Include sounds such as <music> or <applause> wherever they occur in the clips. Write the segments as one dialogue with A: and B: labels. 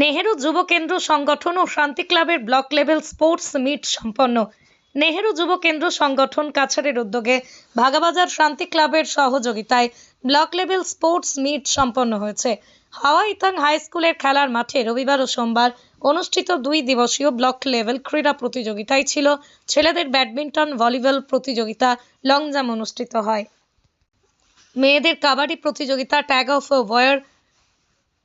A: নেহেরু যুব কেন্দ্র সংগঠন ও শান্তি ক্লাবের ব্লক লেভেল স্পোর্টস মিট সম্পন্ন। নেহেরু যুব কেন্দ্র সংগঠন কাছাড়ের উদ্যোগে ভাগাবাজার শান্তি ক্লাবের সহযোগিতায় ব্লক লেভেল স্পোর্টস মিট সম্পন্ন হয়েছে। হাওয়া ইতাং হাই স্কুলের খেলার মাঠে রবিবার ও সোমবার অনুষ্ঠিত দুই দিবসীয় ব্লক লেভেল ক্রীড়া প্রতিযোগিতায় ছিল ছেলেদের ব্যাডমিন্টন, ভলিবল প্রতিযোগিতা, লং জাম্প অনুষ্ঠিত হয়। মেয়েদের কাবাডি প্রতিযোগিতা, ট্যাগ অফ ওয়ার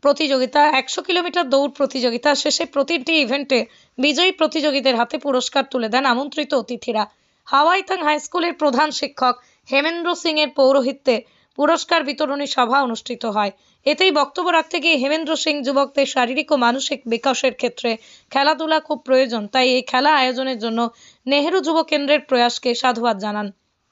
A: প্রতিযোগিতা, একশো কিলোমিটার দৌড় প্রতিযোগিতা, শেষে প্রতিটি ইভেন্টে বিজয়ী প্রতিযোগীদের হাতে পুরস্কার তুলে দেন আমন্ত্রিত অতিথিরা। হাওয়াইতাং হাই স্কুলের প্রধান শিক্ষক হেমেন্দ্র সিং এর পৌরোহিত্যে পুরস্কার বিতরণী সভা অনুষ্ঠিত হয়। এতেই বক্তব্য রাখতে গিয়ে হেমেন্দ্র সিং যুবকদের শারীরিক ও মানসিক বিকাশের ক্ষেত্রে খেলাধুলা খুব প্রয়োজন। তাই এই খেলা আয়োজনের জন্য নেহেরু যুব কেন্দ্রের প্রয়াসকে সাধুবাদ জানান।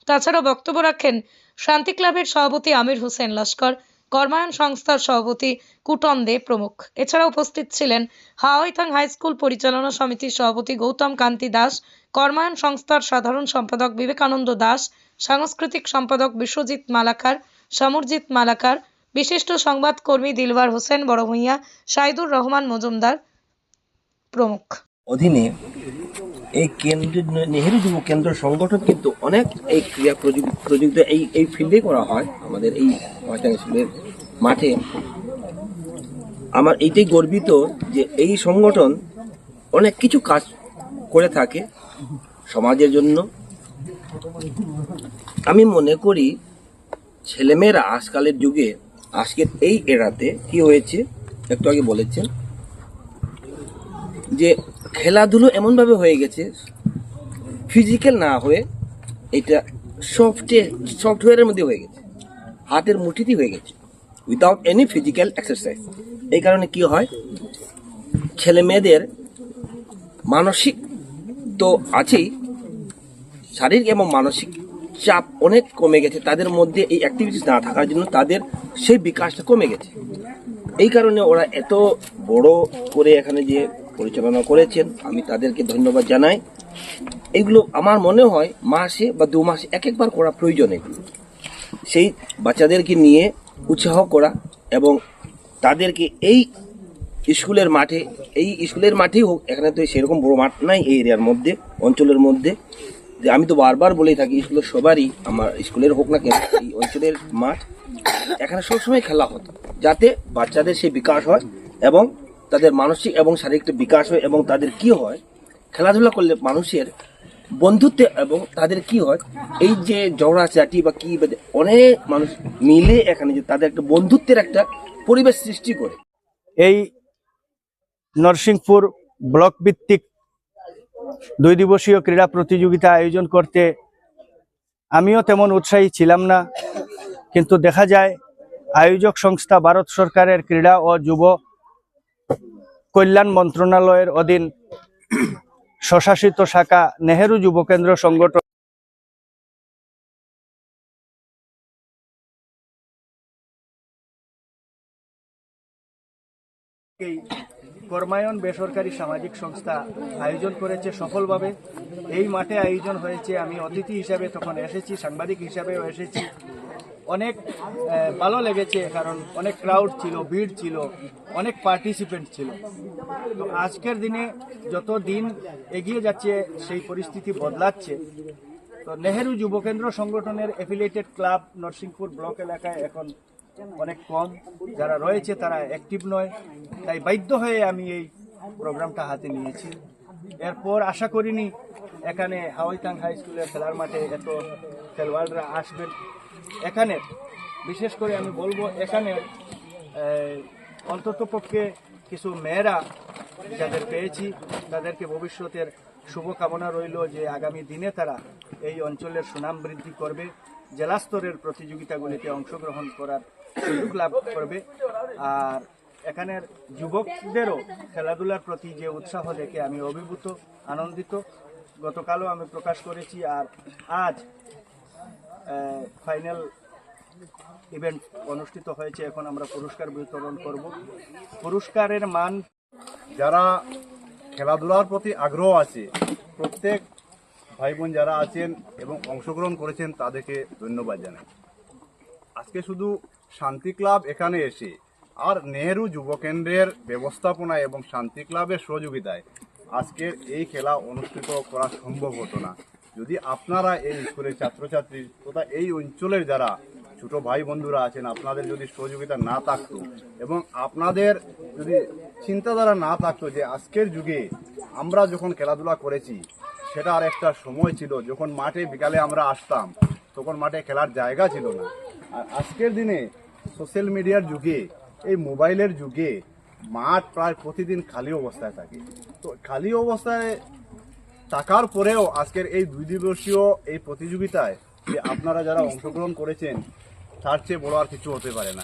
A: তাছাড়াও বক্তব্য রাখেন শান্তি ক্লাবের সভাপতি আমির হোসেন লস্কর কর্মায়ন সংস্থার সভাপতি কুটন দে প্রমুখ। এছাড়া উপস্থিত ছিলেন হাওয়াইথাং হাই স্কুল পরিচালনা সমিতির সভাপতি গৌতম কান্তি দাস, কর্মায়ন সংস্থার সাধারণ সম্পাদক বিবেকানন্দ দাস, সাংস্কৃতিক সম্পাদক বিশ্বজিৎ মালাকার, সমরজিৎ মালাকার, বিশিষ্ট সংবাদকর্মী দিলওয়ার হোসেন বড়ভূঁইয়া, সাইদুর রহমান মজুমদার প্রমুখ।
B: অধীনে এই কেন্দ্র নেহেরু যুব কেন্দ্র সংগঠন কিন্তু অনেক এই ক্রিয়া প্রযুক্তি এই এই ফিল্ডে করা হয়, আমাদের এই স্কুলের মাঠে। আমার এইটাই গর্বিত যে এই সংগঠন অনেক কিছু কাজ করে থাকে সমাজের জন্য। আমি মনে করি ছেলেমেয়েরা আজকালের যুগে, আজকের এই এরাতে কি হয়েছে, একটু আগে বলেছেন যে খেলাধুলো এমনভাবে হয়ে গেছে ফিজিক্যাল না হয়ে এটা সফটওয়্যার সফটওয়্যারের মধ্যে হয়ে গেছে। হাতের মুঠিতেই হয়ে গেছে। উইদাউট এনি ফিজিক্যাল এক্সারসাইজ এই কারণে কি হয়? ছেলে মেয়েদের মানসিক তো আছেই, শারীরিক এবং মানসিক চাপ অনেক কমে গেছে। তাদের মধ্যে এই অ্যাক্টিভিটিস না থাকার জন্য তাদের সেই বিকাশটা কমে গেছে। এই কারণে ওরা এত বড় করে এখানে যে পরিচালনা করেছেন, আমি তাদেরকে ধন্যবাদ জানাই। এগুলো আমার মনে হয় মাসে বা দু মাসে এক একবার করা প্রয়োজন এগুলো। সেই বাচ্চাদেরকে নিয়ে উৎসাহ করা এবং তাদেরকে এই স্কুলের মাঠে, এই স্কুলের মাঠেই হোক, এখানে তো সেরকম বড় মাঠ নাই এই এরিয়ার মধ্যে, অঞ্চলের মধ্যে। যে আমি তো বারবার বলেই থাকি, স্কুলের সবারই, আমার স্কুলের হোক না কেন, এই অঞ্চলের মাঠ, এখানে সবসময় খেলা হতো, যাতে বাচ্চাদের সেই বিকাশ হয় এবং তাদের মানসিক এবং শারীরিক বিকাশ হয় এবং তাদের কি হয়? খেলাধুলা করলে মানুষের বন্ধুত্বে এবং তাদের কি হয়? এই যে জড়াচাটি বা কি অনেক মানুষ মিলে এখানে যে তাদের একটা বন্ধুত্বের একটা পরিবেশ সৃষ্টি করে।
C: এই নরসিংপুর ব্লক ভিত্তিক দুই দিবসীয় ক্রীড়া প্রতিযোগিতা আয়োজন করতে আমিও তেমন উৎসাহী ছিলাম না। কিন্তু দেখা যায়, আয়োজক সংস্থা ভারত সরকারের ক্রীড়া ও যুব কল্যাণ মন্ত্রণালয়ের অধীন স্বশাসিত শাখা নেহেরু যুব কেন্দ্র সংগঠন কর্মায়ন বেসরকারি সামাজিক সংস্থা আয়োজন করেছে সফলভাবে। এই মাঠে আয়োজন হয়েছে, আমি অতিথি হিসাবে তখন এসেছি, সাংবাদিক হিসাবেও এসেছি। অনেক ভালো লেগেছে, কারণ অনেক ক্রাউড ছিল, ভিড় ছিল, অনেক পার্টিসিপেন্ট ছিল। তো আজকের দিনে যত দিন এগিয়ে যাচ্ছে, সেই পরিস্থিতি বদলাচ্ছে। তো নেহেরু যুব কেন্দ্র সংগঠনের এফিলিয়েটেড ক্লাব নরসিংপুর ব্লক এলাকায় এখন অনেক কম। যারা রয়েছে, তারা অ্যাক্টিভ নয়। তাই বাধ্য হয়ে আমি এই প্রোগ্রামটা হাতে নিয়েছি। এরপর আশা করিনি, এখানে হাওয়াইতাং হাই স্কুলের খেলার মাঠে এত খেলোয়াড়রা আসবেন। এখানে, বিশেষ করে আমি বলব এখানে অন্তত পক্ষে কিছু মেয়েরা যাদের পেয়েছি, তাদেরকে ভবিষ্যতের শুভকামনা রইল যে আগামী দিনে তারা এই অঞ্চলের সুনাম বৃদ্ধি করবে, জেলা স্তরের প্রতিযোগিতাগুলিতে অংশগ্রহণ করার সুযোগ লাভ করবে। আর এখানের যুবকদেরও খেলাধুলার প্রতি যে উৎসাহ দেখে আমি অভিভূত, আনন্দিত। গতকালও আমি প্রকাশ করেছি আর আজ ফাইনাল ইভেন্ট অনুষ্ঠিত হয়েছে, এখন আমরা পুরস্কার বিতরণ করব। পুরস্কারের মান,
D: যারা খেলাধুলার প্রতি আগ্রহ আছে, প্রত্যেক ভাই বোন যারা আছেন এবং অংশগ্রহণ করেছেন, তাদেরকে ধন্যবাদ জানাই। আজকে শুধু শান্তি ক্লাব এখানে এসে, আর নেহেরু যুব কেন্দ্রের ব্যবস্থাপনায় এবং শান্তি ক্লাবের সহযোগিতায় আজকের এই খেলা অনুষ্ঠিত করা সম্ভব হতো না। যদি আপনারা এই স্কুলের ছাত্রছাত্রী তথা এই অঞ্চলের যারা ছোট ভাই বন্ধুরা আছেন, আপনাদের যদি সহযোগিতা না থাকতো এবং আপনাদের যদি চিন্তাধারা না থাকতো যে আজকের যুগে আমরা যখন খেলাধুলা করেছি, সেটা আর একটা সময় ছিল, যখন মাঠে বিকালে আমরা আসতাম, তখন মাঠে খেলার জায়গা ছিল না। আর আজকের দিনে সোশ্যাল মিডিয়ার যুগে, এই মোবাইলের যুগে মাঠ প্রায় প্রতিদিন খালি অবস্থায় থাকে। তো খালি অবস্থায় থাকার পরেও আজকের এই দুই দিবসীয় এই প্রতিযোগিতায় যে আপনারা যারা <laughs> অংশগ্রহণ করেছেন তার চেয়ে বড় আর কিছু হতে পারে না।